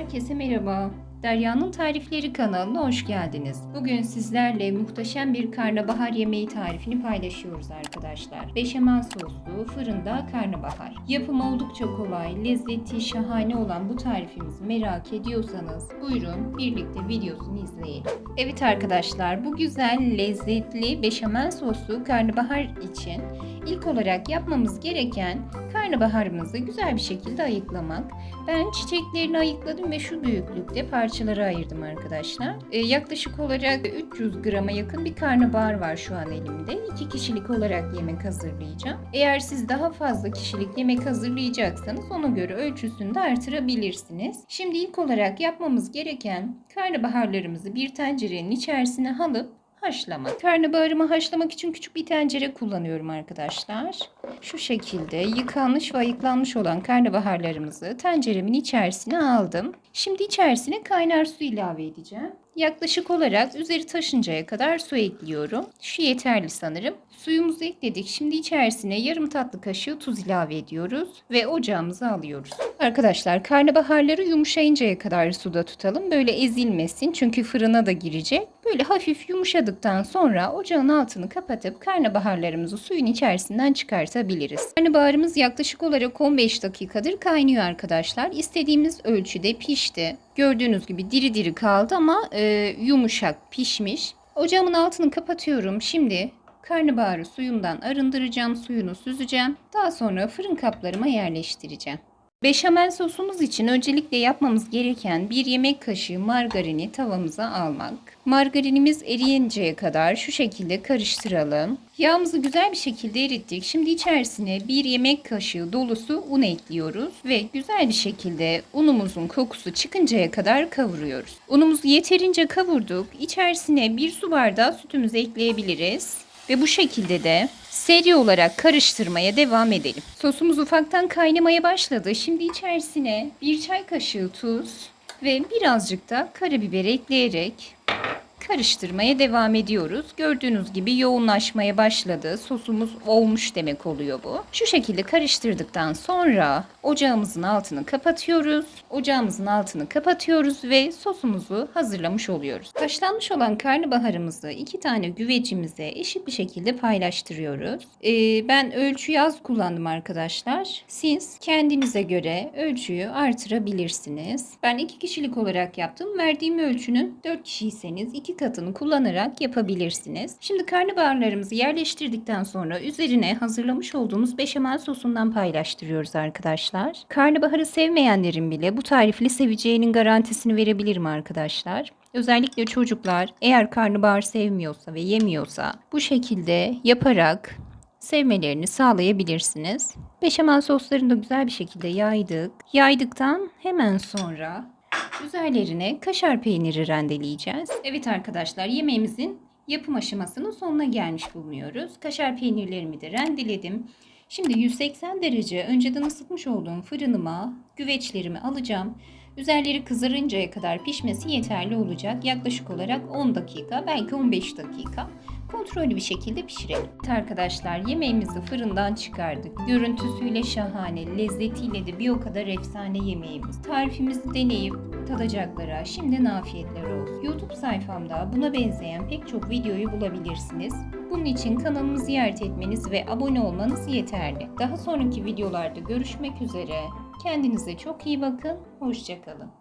Herkese merhaba. Derya'nın Tarifleri kanalına hoş geldiniz. Bugün sizlerle muhteşem bir karnabahar yemeği tarifini paylaşıyoruz arkadaşlar. Beşamel soslu fırında karnabahar. Yapımı oldukça kolay, lezzeti şahane olan bu tarifimizi merak ediyorsanız buyurun birlikte videosunu izleyelim. Evet arkadaşlar bu güzel lezzetli beşamel soslu karnabahar için ilk olarak yapmamız gereken karnabaharımızı güzel bir şekilde ayıklamak. Ben çiçeklerini ayıkladım ve şu büyüklükte parçalara ayırdım arkadaşlar. Ee, yaklaşık olarak 300 grama yakın bir karnabahar var şu an elimde. 2 kişilik olarak yemek hazırlayacağım. Eğer siz daha fazla kişilik yemek hazırlayacaksanız ona göre ölçüsünü de artırabilirsiniz. Şimdi ilk olarak yapmamız gereken karnabaharlarımızı bir tencerenin içerisine alıp haşlama. Karnabaharımı haşlamak için küçük bir tencere kullanıyorum arkadaşlar. Şu şekilde yıkanmış ve ayıklanmış olan karnabaharlarımızı tenceremin içerisine aldım. Şimdi içerisine kaynar su ilave edeceğim. Yaklaşık olarak üzeri taşıncaya kadar su ekliyorum. Şu yeterli sanırım. Suyumuzu ekledik. Şimdi içerisine yarım tatlı kaşığı tuz ilave ediyoruz ve ocağımıza alıyoruz. Arkadaşlar karnabaharları yumuşayıncaya kadar suda tutalım. Böyle ezilmesin çünkü fırına da girecek. Böyle hafif yumuşadıktan sonra ocağın altını kapatıp karnabaharlarımızı suyun içerisinden çıkartabiliriz. Karnabaharımız yaklaşık olarak 15 dakikadır kaynıyor arkadaşlar. İstediğimiz ölçüde pişti. Gördüğünüz gibi diri diri kaldı ama e, yumuşak pişmiş. Ocağımın altını kapatıyorum. Şimdi karnabaharı suyundan arındıracağım, suyunu süzeceğim. Daha sonra fırın kaplarıma yerleştireceğim. Beşamel sosumuz için öncelikle yapmamız gereken bir yemek kaşığı margarini tavamıza almak. Margarinimiz eriyinceye kadar şu şekilde karıştıralım. Yağımızı güzel bir şekilde erittik. Şimdi içerisine bir yemek kaşığı dolusu un ekliyoruz ve güzel bir şekilde unumuzun kokusu çıkıncaya kadar kavuruyoruz. Unumuzu yeterince kavurduk. İçerisine bir su bardağı sütümüzü ekleyebiliriz. Ve bu şekilde de seri olarak karıştırmaya devam edelim. Sosumuz ufaktan kaynamaya başladı. Şimdi içerisine bir çay kaşığı tuz ve birazcık da karabiber ekleyerek karıştırmaya devam ediyoruz. Gördüğünüz gibi yoğunlaşmaya başladı. Sosumuz olmuş demek oluyor bu. Şu şekilde karıştırdıktan sonra ocağımızın altını kapatıyoruz. Ocağımızın altını kapatıyoruz ve sosumuzu hazırlamış oluyoruz. Haşlanmış olan karnabaharımızı iki tane güvecimize eşit bir şekilde paylaştırıyoruz. Ee, ben ölçüyü az kullandım arkadaşlar. Siz kendinize göre ölçüyü artırabilirsiniz. Ben iki kişilik olarak yaptım. Verdiğim ölçünün 4 kişiyseniz 2 tatını kullanarak yapabilirsiniz. Şimdi karnabaharlarımızı yerleştirdikten sonra üzerine hazırlamış olduğumuz beşamel sosundan paylaştırıyoruz arkadaşlar. Karnabaharı sevmeyenlerin bile bu tarifle seveceğinin garantisini verebilirim arkadaşlar. Özellikle çocuklar eğer karnabahar sevmiyorsa ve yemiyorsa bu şekilde yaparak sevmelerini sağlayabilirsiniz. Beşamel soslarını da güzel bir şekilde yaydık. Yaydıktan hemen sonra Üzerlerine kaşar peyniri rendeleyeceğiz. Evet arkadaşlar yemeğimizin yapım aşamasının sonuna gelmiş bulunuyoruz. Kaşar peynirlerimi de rendeledim. Şimdi 180 derece önceden ısıtmış olduğum fırınıma güveçlerimi alacağım. Üzerleri kızarıncaya kadar pişmesi yeterli olacak. Yaklaşık olarak 10 dakika belki 15 dakika kontrollü bir şekilde pişirelim. Evet arkadaşlar yemeğimizi fırından çıkardık. Görüntüsüyle şahane, lezzetiyle de bir o kadar efsane yemeğimiz. Tarifimizi deneyip tadacaklara şimdiden afiyetler olsun. YouTube sayfamda buna benzeyen pek çok videoyu bulabilirsiniz. Bunun için kanalımı ziyaret etmeniz ve abone olmanız yeterli. Daha sonraki videolarda görüşmek üzere. Kendinize çok iyi bakın. Hoşçakalın.